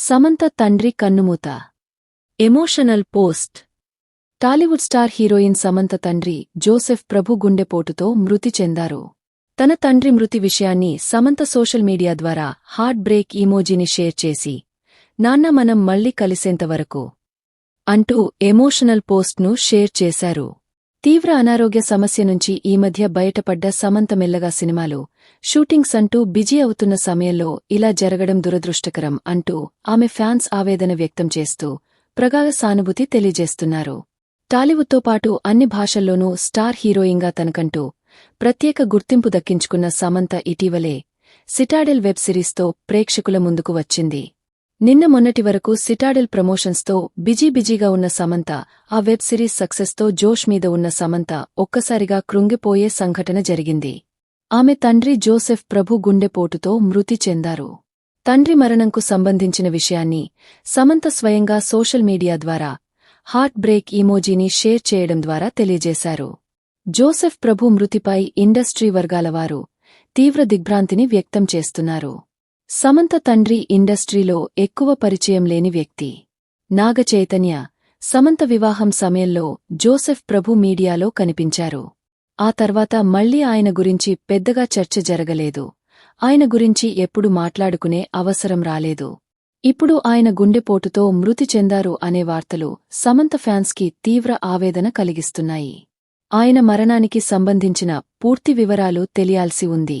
సమంత తండ్రి కన్నుమూత. Emotional post. Tollywood star heroine Samantha తండ్రి జోసెఫ్ ప్రభు గుండెపోటుతో మృతి చెందారు. తన తండ్రి మృతి విషయాన్ని సమంత సోషల్ మీడియా ద్వారా హార్ట్ బ్రేక్ ఈమోజీని షేర్ చేసి నాన్న మనం మళ్ళీ కలిసేంతవరకు అంటూ ఎమోషనల్ పోస్ట్ను షేర్ చేశారు. తీవ్ర అనారోగ్య సమస్య నుంచి ఈ మధ్య బయటపడ్డ సమంత మెల్లగా సినిమాలు. షూటింగ్స్ అంటూ బిజీ అవుతున్న సమయంలో ఇలా జరగడం దురదృష్టకరం అంటూ ఆమె ఫ్యాన్స్ ఆవేదన వ్యక్తం చేస్తూ ప్రగాఢ సానుభూతి తెలియజేస్తున్నారు. టాలీవుడ్తో పాటు అన్ని భాషల్లోనూ స్టార్ హీరోయిన్గా తనకంటూ ప్రత్యేక గుర్తింపు దక్కించుకున్న సమంత ఇటీవలే సిటాడెల్ వెబ్ సిరీస్తో ప్రేక్షకుల ముందుకు వచ్చింది. నిన్న మొన్నటి వరకు సిటాడెల్ ప్రమోషన్స్తో బిజీ బిజీగా ఉన్న సమంత ఆ వెబ్ సిరీస్ సక్సెస్తో జోష్ మీద ఉన్న సమంత ఒక్కసారిగా కృంగిపోయే సంఘటన జరిగింది. ఆమె తండ్రి జోసెఫ్ ప్రభు గుండెపోటుతో మృతి చెందారు. తండ్రి మరణంకు సంబంధించిన విషయాన్ని సమంత స్వయంగా సోషల్ మీడియా ద్వారా హార్ట్ బ్రేక్ ఈమోజీని షేర్ చేయడం ద్వారా తెలియజేశారు. జోసెఫ్ ప్రభు మృతిపై ఇండస్ట్రీ వర్గాలవారు తీవ్ర దిగ్భ్రాంతిని వ్యక్తం చేస్తున్నారు. సమంత తండ్రి ఇండస్ట్రీలో ఎక్కువ పరిచయం లేని వ్యక్తి. నాగచైతన్య సమంత వివాహం సమయంలో జోసెఫ్ ప్రభు మీడియాలో కనిపించారు. ఆ తర్వాత మళ్ళీ ఆయన గురించి పెద్దగా చర్చ జరగలేదు. ఆయన గురించి ఎప్పుడు మాట్లాడుకునే అవసరం రాలేదు. ఇప్పుడు ఆయన గుండెపోటుతో మృతి చెందారు అనే వార్తలు సమంత ఫ్యాన్స్కి తీవ్ర ఆవేదన కలిగిస్తున్నాయి. ఆయన మరణానికి సంబంధించిన పూర్తి వివరాలు తెలియాల్సి ఉంది.